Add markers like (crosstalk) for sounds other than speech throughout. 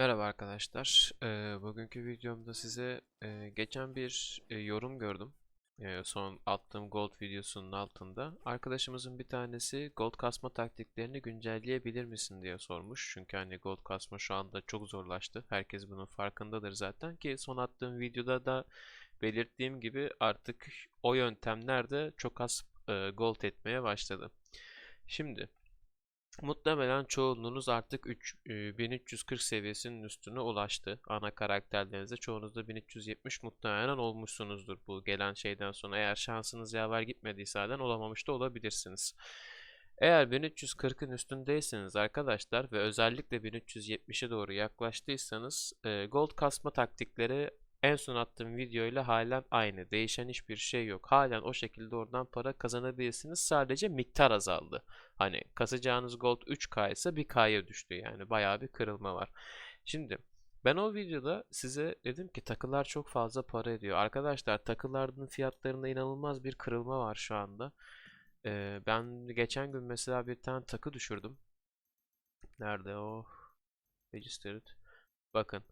Merhaba arkadaşlar. Ee, bugünkü videomda size e, geçen bir e, yorum gördüm. E, son attığım Gold videosunun altında. Arkadaşımızın bir tanesi Gold kasma taktiklerini güncelleyebilir misin diye sormuş. Çünkü hani Gold kasma şu anda çok zorlaştı. Herkes bunun farkındadır zaten ki son attığım videoda da belirttiğim gibi artık o yöntemler de çok az e, Gold etmeye başladı. Şimdi Muhtemelen çoğunluğunuz artık 3, e, 1340 seviyesinin üstüne ulaştı. Ana karakterlerinizde çoğunuz da 1370 muhtemelen olmuşsunuzdur bu gelen şeyden sonra. Eğer şansınız yaver gitmediyse halen olamamış da olabilirsiniz. Eğer 1340'ın üstündeyseniz arkadaşlar ve özellikle 1370'e doğru yaklaştıysanız e, gold kasma taktikleri en son attığım video ile halen aynı. Değişen hiçbir şey yok. Halen o şekilde oradan para kazanabilirsiniz. Sadece miktar azaldı. Hani kasacağınız gold 3K ise 1K'ya düştü yani. Bayağı bir kırılma var. Şimdi ben o videoda size dedim ki takılar çok fazla para ediyor. Arkadaşlar takıların fiyatlarında inanılmaz bir kırılma var şu anda. Ee, ben geçen gün mesela bir tane takı düşürdüm. Nerede o? Registered. Bakın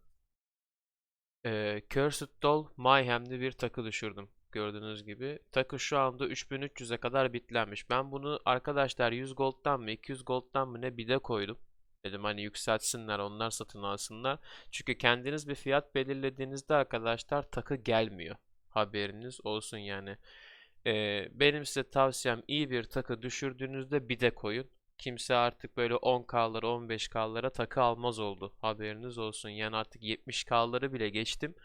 ee, Cursed Doll Mayhem'de bir takı düşürdüm. Gördüğünüz gibi. Takı şu anda 3300'e kadar bitlenmiş. Ben bunu arkadaşlar 100 gold'dan mı 200 gold'dan mı ne bide koydum. Dedim hani yükseltsinler onlar satın alsınlar. Çünkü kendiniz bir fiyat belirlediğinizde arkadaşlar takı gelmiyor. Haberiniz olsun yani. Ee, benim size tavsiyem iyi bir takı düşürdüğünüzde bide koyun kimse artık böyle 10K'lara 15K'lara takı almaz oldu. Haberiniz olsun. Yani artık 70K'ları bile geçtim.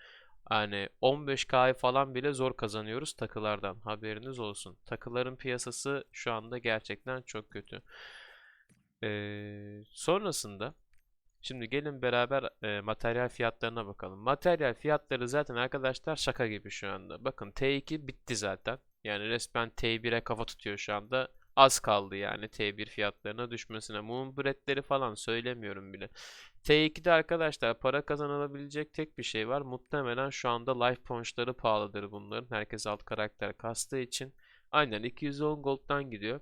Yani 15K'yı falan bile zor kazanıyoruz takılardan. Haberiniz olsun. Takıların piyasası şu anda gerçekten çok kötü. Ee, sonrasında şimdi gelin beraber e, materyal fiyatlarına bakalım. Materyal fiyatları zaten arkadaşlar şaka gibi şu anda. Bakın T2 bitti zaten. Yani resmen T1'e kafa tutuyor şu anda az kaldı yani T1 fiyatlarına düşmesine. Moonbread'leri falan söylemiyorum bile. T2'de arkadaşlar para kazanılabilecek tek bir şey var. Muhtemelen şu anda life points'ları pahalıdır bunların. Herkes alt karakter kastığı için. Aynen 210 gold'dan gidiyor.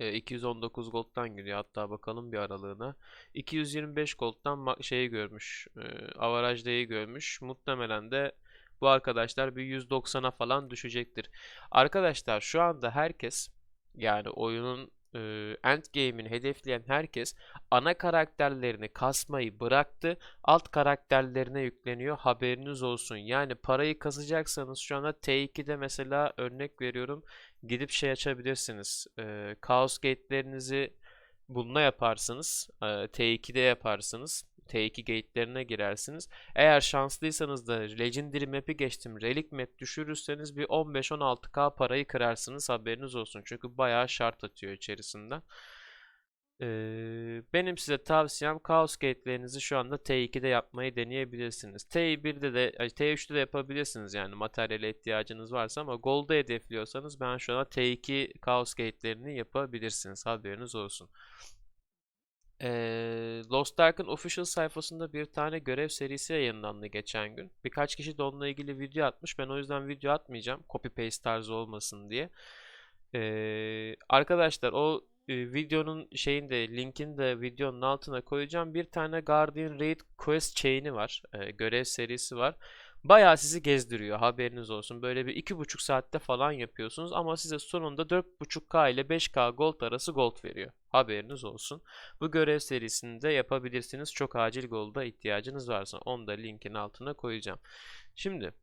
219 gold'dan gidiyor. Hatta bakalım bir aralığına. 225 gold'dan şeyi görmüş. E, avaraj görmüş. Muhtemelen de bu arkadaşlar bir 190'a falan düşecektir. Arkadaşlar şu anda herkes yani oyunun e, end game'ini hedefleyen herkes ana karakterlerini kasmayı bıraktı. Alt karakterlerine yükleniyor. Haberiniz olsun. Yani parayı kasacaksanız şu anda T2'de mesela örnek veriyorum. Gidip şey açabilirsiniz. E, Chaos Gate'lerinizi bununla yaparsınız. E, T2'de yaparsınız. T2 gate'lerine girersiniz. Eğer şanslıysanız da Legendary map'i geçtim. Relic map düşürürseniz bir 15-16k parayı kırarsınız. Haberiniz olsun. Çünkü bayağı şart atıyor içerisinden. Ee, benim size tavsiyem Chaos Gate'lerinizi şu anda T2'de yapmayı deneyebilirsiniz. T1'de de, T3'te de yapabilirsiniz yani materyale ihtiyacınız varsa ama Gold'u hedefliyorsanız ben şu anda T2 Chaos Gate'lerini yapabilirsiniz. Haberiniz olsun. Ee, Lost Ark'ın official sayfasında bir tane görev serisi yayınlandı geçen gün. Birkaç kişi de onunla ilgili video atmış. Ben o yüzden video atmayacağım. Copy paste tarzı olmasın diye. Ee, arkadaşlar o e, videonun şeyinde linkini de videonun altına koyacağım. Bir tane Guardian Raid Quest chain'i var. E, görev serisi var. Bayağı sizi gezdiriyor haberiniz olsun. Böyle bir iki buçuk saatte falan yapıyorsunuz ama size sonunda 4.5K ile 5K gold arası gold veriyor. Haberiniz olsun. Bu görev serisinde yapabilirsiniz. Çok acil golda ihtiyacınız varsa onu da linkin altına koyacağım. Şimdi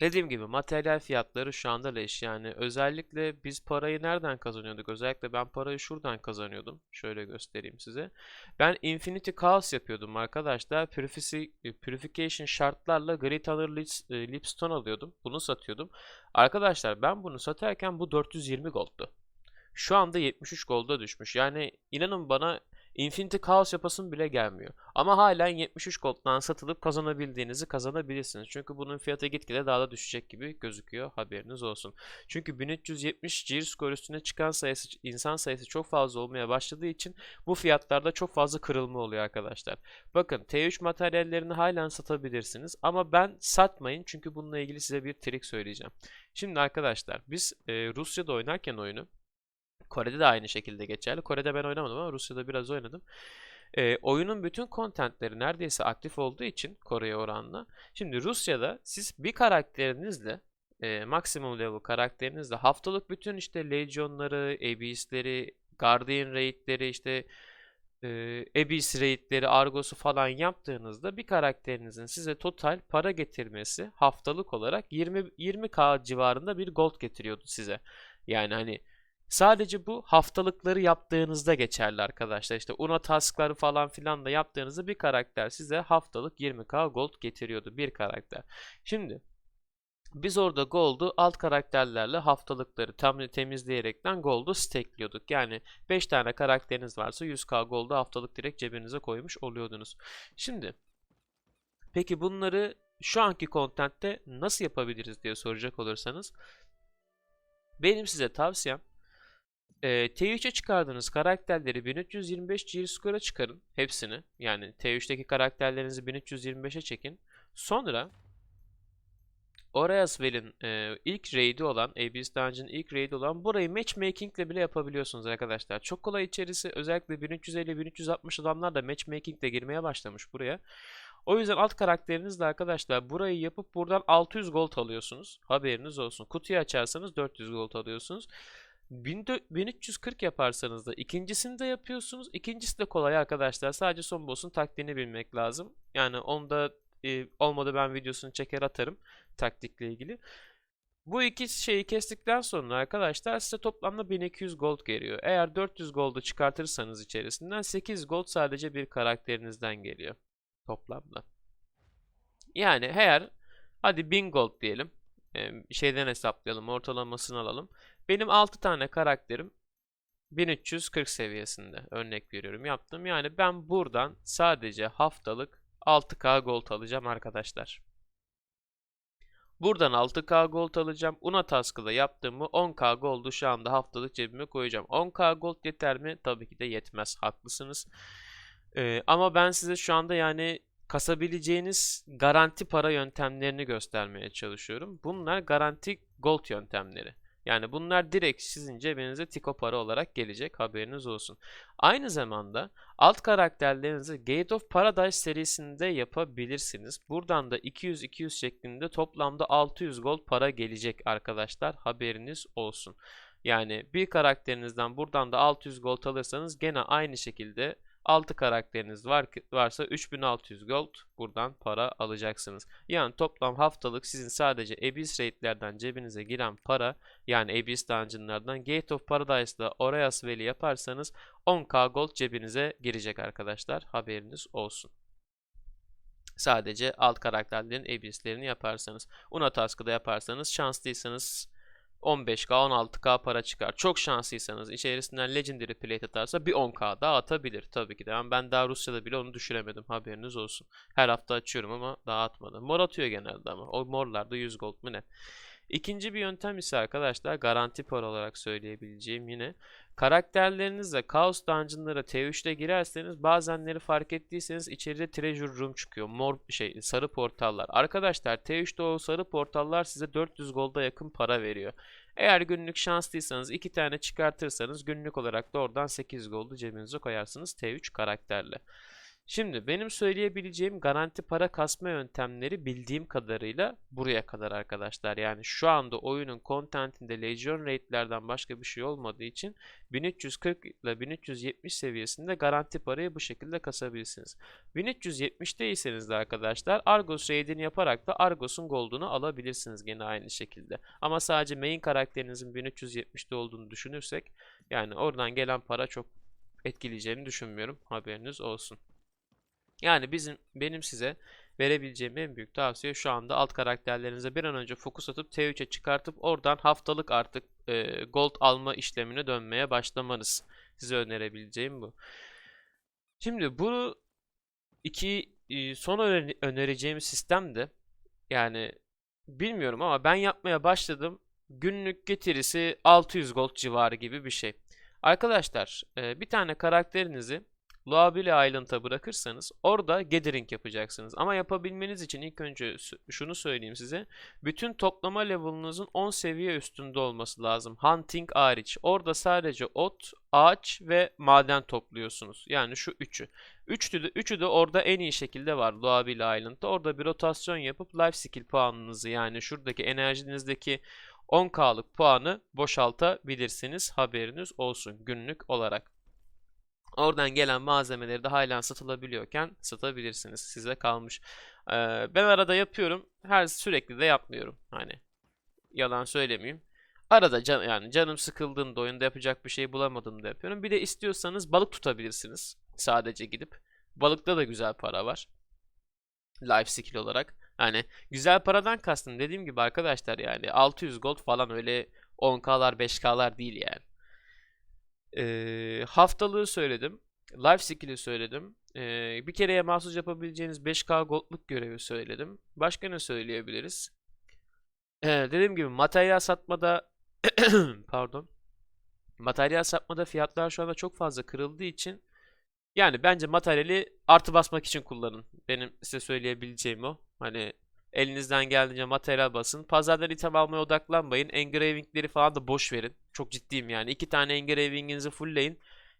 Dediğim gibi materyal fiyatları şu anda leş. Yani özellikle biz parayı nereden kazanıyorduk? Özellikle ben parayı şuradan kazanıyordum. Şöyle göstereyim size. Ben Infinity Chaos yapıyordum arkadaşlar. Purification şartlarla Great Honor e, Lipstone alıyordum. Bunu satıyordum. Arkadaşlar ben bunu satarken bu 420 gold'tu. Şu anda 73 gold'a düşmüş. Yani inanın bana Infinity Chaos yapasım bile gelmiyor. Ama halen 73 gold'dan satılıp kazanabildiğinizi kazanabilirsiniz. Çünkü bunun fiyatı gitgide daha da düşecek gibi gözüküyor. Haberiniz olsun. Çünkü 1370 Gear score üstüne çıkan sayısı, insan sayısı çok fazla olmaya başladığı için bu fiyatlarda çok fazla kırılma oluyor arkadaşlar. Bakın T3 materyallerini halen satabilirsiniz. Ama ben satmayın çünkü bununla ilgili size bir trik söyleyeceğim. Şimdi arkadaşlar biz e, Rusya'da oynarken oyunu Kore'de de aynı şekilde geçerli. Kore'de ben oynamadım ama Rusya'da biraz oynadım. e, oyunun bütün kontentleri neredeyse aktif olduğu için Kore'ye oranla. Şimdi Rusya'da siz bir karakterinizle e, maksimum level karakterinizle haftalık bütün işte Legion'ları, Abyss'leri, Guardian Raid'leri işte e, Abyss Raid'leri, Argos'u falan yaptığınızda bir karakterinizin size total para getirmesi haftalık olarak 20 20k civarında bir gold getiriyordu size. Yani hani Sadece bu haftalıkları yaptığınızda geçerli arkadaşlar. İşte Una taskları falan filan da yaptığınızda bir karakter size haftalık 20k gold getiriyordu bir karakter. Şimdi biz orada gold'u alt karakterlerle haftalıkları tam temizleyerekten gold'u stackliyorduk. Yani 5 tane karakteriniz varsa 100k gold'u haftalık direkt cebinize koymuş oluyordunuz. Şimdi peki bunları şu anki content'te nasıl yapabiliriz diye soracak olursanız benim size tavsiyem e, T3'e çıkardığınız karakterleri 1325 G Score'a çıkarın hepsini. Yani T3'teki karakterlerinizi 1325'e çekin. Sonra Orayasvel'in e, ilk raid'i olan, Abyss Dungeon'ın ilk raid'i olan burayı matchmaking ile bile yapabiliyorsunuz arkadaşlar. Çok kolay içerisi. Özellikle 1350-1360 adamlar da matchmaking ile girmeye başlamış buraya. O yüzden alt karakterinizle arkadaşlar burayı yapıp buradan 600 gold alıyorsunuz. Haberiniz olsun. Kutuyu açarsanız 400 gold alıyorsunuz. 1340 yaparsanız da ikincisini de yapıyorsunuz. İkincisi de kolay arkadaşlar. Sadece son boss'un taktiğini bilmek lazım. Yani onda e, olmadı ben videosunu çeker atarım taktikle ilgili. Bu iki şeyi kestikten sonra arkadaşlar size toplamda 1200 gold geliyor. Eğer 400 gold'u çıkartırsanız içerisinden 8 gold sadece bir karakterinizden geliyor toplamda. Yani eğer hadi 1000 gold diyelim. Şeyden hesaplayalım ortalamasını alalım. Benim 6 tane karakterim 1340 seviyesinde örnek veriyorum yaptım. Yani ben buradan sadece haftalık 6k gold alacağım arkadaşlar. Buradan 6k gold alacağım. Una task'ı yaptığımı 10k gold'u şu anda haftalık cebime koyacağım. 10k gold yeter mi? Tabii ki de yetmez. Haklısınız. Ee, ama ben size şu anda yani kasabileceğiniz garanti para yöntemlerini göstermeye çalışıyorum. Bunlar garanti gold yöntemleri. Yani bunlar direkt sizin cebinize tiko para olarak gelecek haberiniz olsun. Aynı zamanda alt karakterlerinizi Gate of Paradise serisinde yapabilirsiniz. Buradan da 200-200 şeklinde toplamda 600 gold para gelecek arkadaşlar haberiniz olsun. Yani bir karakterinizden buradan da 600 gold alırsanız gene aynı şekilde 6 karakteriniz var varsa 3600 gold buradan para alacaksınız. Yani toplam haftalık sizin sadece Abyss raidlerden cebinize giren para yani Abyss dungeonlardan Gate of Paradise'da Orayas Valley yaparsanız 10k gold cebinize girecek arkadaşlar. Haberiniz olsun. Sadece alt karakterlerin Abyss'lerini yaparsanız. Una Task'ı da yaparsanız şanslıysanız 15k 16k para çıkar. Çok şanslıysanız içerisinden Legendary Plate atarsa bir 10k daha atabilir tabii ki de. Yani ben daha Rusya'da bile onu düşüremedim haberiniz olsun. Her hafta açıyorum ama daha atmadım. Mor atıyor genelde ama. O morlarda 100 gold mu ne? İkinci bir yöntem ise arkadaşlar garanti para olarak söyleyebileceğim yine karakterlerinizle Chaos Dungeon'lara T3'te girerseniz bazenleri fark ettiyseniz içeride Treasure Room çıkıyor. Mor şey sarı portallar. Arkadaşlar T3'te o sarı portallar size 400 golda yakın para veriyor. Eğer günlük şanslıysanız iki tane çıkartırsanız günlük olarak da oradan 8 goldu cebinize koyarsınız T3 karakterle. Şimdi benim söyleyebileceğim garanti para kasma yöntemleri bildiğim kadarıyla buraya kadar arkadaşlar. Yani şu anda oyunun contentinde Legion rate'lerden başka bir şey olmadığı için 1340 ile 1370 seviyesinde garanti parayı bu şekilde kasabilirsiniz. 1370'teyseniz de arkadaşlar Argos raid'ini yaparak da Argos'un gold'unu alabilirsiniz gene aynı şekilde. Ama sadece main karakterinizin 1370'te olduğunu düşünürsek yani oradan gelen para çok etkileyeceğini düşünmüyorum. Haberiniz olsun. Yani bizim benim size verebileceğim en büyük tavsiye şu anda alt karakterlerinize bir an önce fokus atıp T3'e çıkartıp oradan haftalık artık e, gold alma işlemine dönmeye başlamanız. Size önerebileceğim bu. Şimdi bu iki e, son önereceğim sistem de yani bilmiyorum ama ben yapmaya başladım. Günlük getirisi 600 gold civarı gibi bir şey. Arkadaşlar e, bir tane karakterinizi Loabili Island'a bırakırsanız orada gathering yapacaksınız. Ama yapabilmeniz için ilk önce şunu söyleyeyim size. Bütün toplama level'ınızın 10 seviye üstünde olması lazım. Hunting hariç. Orada sadece ot, ağaç ve maden topluyorsunuz. Yani şu üçü. Üçü de, üçü de orada en iyi şekilde var Loabili Island'da. Orada bir rotasyon yapıp life skill puanınızı yani şuradaki enerjinizdeki 10k'lık puanı boşaltabilirsiniz. Haberiniz olsun günlük olarak. Oradan gelen malzemeleri de halen satılabiliyorken satabilirsiniz. Size kalmış. Ee, ben arada yapıyorum. Her sürekli de yapmıyorum. Hani yalan söylemeyeyim. Arada can, yani canım sıkıldığında oyunda yapacak bir şey bulamadığımda yapıyorum. Bir de istiyorsanız balık tutabilirsiniz. Sadece gidip. Balıkta da güzel para var. Life skill olarak. Yani güzel paradan kastım dediğim gibi arkadaşlar yani 600 gold falan öyle 10k'lar 5k'lar değil yani. Ee, haftalığı söyledim. Life skill'i söyledim. Ee, bir kereye mahsus yapabileceğiniz 5k gold'luk görevi söyledim. Başka ne söyleyebiliriz? Ee, dediğim gibi materyal satmada (clears throat) pardon. Materyal satmada fiyatlar şu anda çok fazla kırıldığı için yani bence materyali artı basmak için kullanın. Benim size söyleyebileceğim o. Hani elinizden geldiğince materyal basın. Pazardan item almaya odaklanmayın. Engravingleri falan da boş verin. Çok ciddiyim yani. İki tane engravinginizi fullleyin.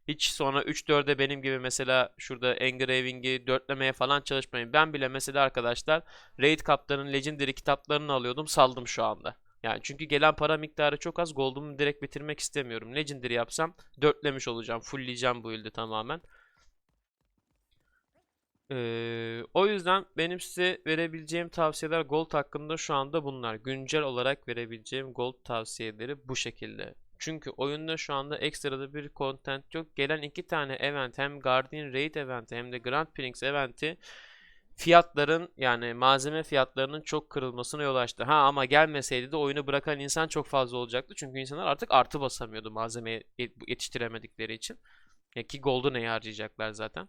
Hiç sonra 3-4'e benim gibi mesela şurada engravingi dörtlemeye falan çalışmayın. Ben bile mesela arkadaşlar Raid Kaptan'ın Legendary kitaplarını alıyordum. Saldım şu anda. Yani çünkü gelen para miktarı çok az. Gold'umu direkt bitirmek istemiyorum. Legendary yapsam dörtlemiş olacağım. Fullleyeceğim bu build'i tamamen. Ee, o yüzden benim size verebileceğim tavsiyeler Gold hakkında şu anda bunlar. Güncel olarak verebileceğim Gold tavsiyeleri bu şekilde. Çünkü oyunda şu anda ekstrada bir content yok. Gelen iki tane event hem Guardian Raid eventi hem de Grand Prix eventi fiyatların yani malzeme fiyatlarının çok kırılmasına yol açtı. Ha ama gelmeseydi de oyunu bırakan insan çok fazla olacaktı. Çünkü insanlar artık artı basamıyordu malzemeyi yetiştiremedikleri için. Ya ki Gold'u neye harcayacaklar zaten.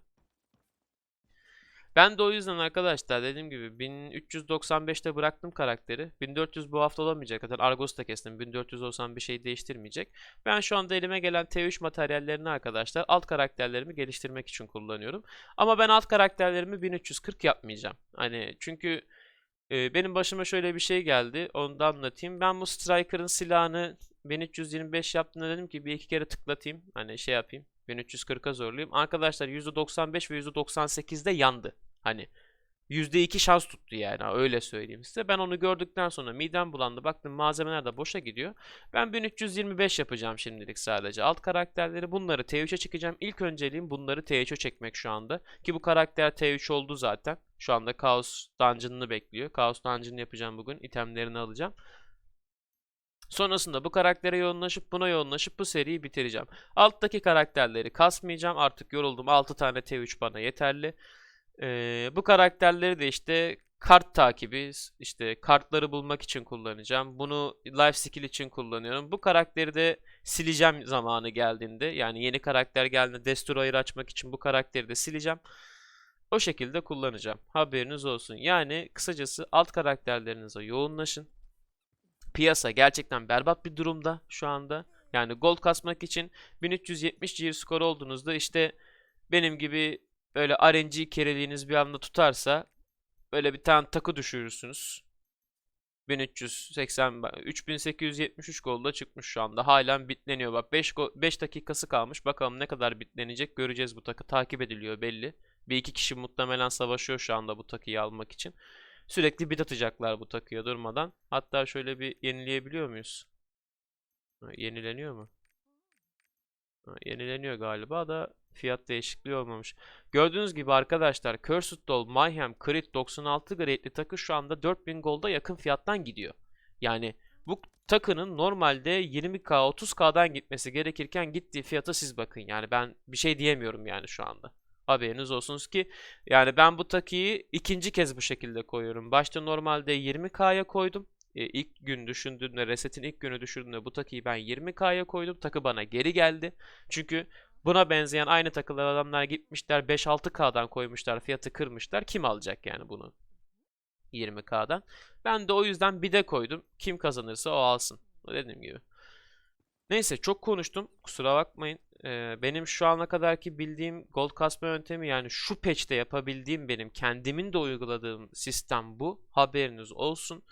Ben de o yüzden arkadaşlar dediğim gibi 1395'te bıraktım karakteri. 1400 bu hafta olamayacak. Zaten Argos'ta kestim. 1400 olsam bir şey değiştirmeyecek. Ben şu anda elime gelen T3 materyallerini arkadaşlar alt karakterlerimi geliştirmek için kullanıyorum. Ama ben alt karakterlerimi 1340 yapmayacağım. Hani çünkü e, benim başıma şöyle bir şey geldi. Onu da anlatayım. Ben bu Striker'ın silahını 1325 yaptığında dedim ki bir iki kere tıklatayım. Hani şey yapayım. 1340'a zorlayayım. Arkadaşlar %95 ve %98'de yandı. Hani %2 şans tuttu yani öyle söyleyeyim size. Ben onu gördükten sonra midem bulandı. Baktım malzemeler de boşa gidiyor. Ben 1325 yapacağım şimdilik sadece. Alt karakterleri bunları T3'e çekeceğim. İlk önceliğim bunları T3'e çekmek şu anda. Ki bu karakter T3 oldu zaten. Şu anda Chaos Dungeon'ını bekliyor. Chaos Dungeon'ını yapacağım bugün. İtemlerini alacağım. Sonrasında bu karaktere yoğunlaşıp buna yoğunlaşıp bu seriyi bitireceğim. Alttaki karakterleri kasmayacağım. Artık yoruldum. 6 tane T3 bana yeterli. Ee, bu karakterleri de işte kart takibi, işte kartları bulmak için kullanacağım. Bunu life skill için kullanıyorum. Bu karakteri de sileceğim zamanı geldiğinde. Yani yeni karakter geldiğinde Destroyer açmak için bu karakteri de sileceğim. O şekilde kullanacağım. Haberiniz olsun. Yani kısacası alt karakterlerinize yoğunlaşın. Piyasa gerçekten berbat bir durumda şu anda. Yani gold kasmak için 1370 GR skor olduğunuzda işte benim gibi böyle RNG kereliğiniz bir anda tutarsa böyle bir tane takı düşürürsünüz. 1380 3873 golda çıkmış şu anda. Halen bitleniyor. Bak 5 5 dakikası kalmış. Bakalım ne kadar bitlenecek göreceğiz bu takı. Takip ediliyor belli. Bir iki kişi muhtemelen savaşıyor şu anda bu takıyı almak için. Sürekli bit atacaklar bu takıya durmadan. Hatta şöyle bir yenileyebiliyor muyuz? Yenileniyor mu? Yenileniyor galiba da fiyat değişikliği olmamış. Gördüğünüz gibi arkadaşlar Cursed Mayhem, Crit 96 grade'li takı şu anda 4000 golda yakın fiyattan gidiyor. Yani bu takının normalde 20k 30k'dan gitmesi gerekirken gittiği fiyata siz bakın. Yani ben bir şey diyemiyorum yani şu anda. Haberiniz olsun ki yani ben bu takıyı ikinci kez bu şekilde koyuyorum. Başta normalde 20k'ya koydum. E, ilk gün düşündüğümde resetin ilk günü düşürdüğümde bu takıyı ben 20k'ya koydum. Takı bana geri geldi. Çünkü buna benzeyen aynı takılar adamlar gitmişler 5-6k'dan koymuşlar fiyatı kırmışlar. Kim alacak yani bunu? 20k'dan. Ben de o yüzden bir de koydum. Kim kazanırsa o alsın. Dediğim gibi. Neyse çok konuştum. Kusura bakmayın. Ee, benim şu ana kadarki bildiğim gold kasma yöntemi yani şu patch'te yapabildiğim benim kendimin de uyguladığım sistem bu. Haberiniz olsun.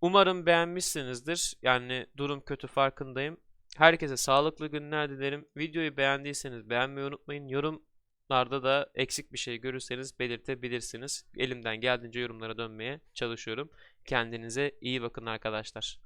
Umarım beğenmişsinizdir. Yani durum kötü farkındayım. Herkese sağlıklı günler dilerim. Videoyu beğendiyseniz beğenmeyi unutmayın. Yorumlarda da eksik bir şey görürseniz belirtebilirsiniz. Elimden geldiğince yorumlara dönmeye çalışıyorum. Kendinize iyi bakın arkadaşlar.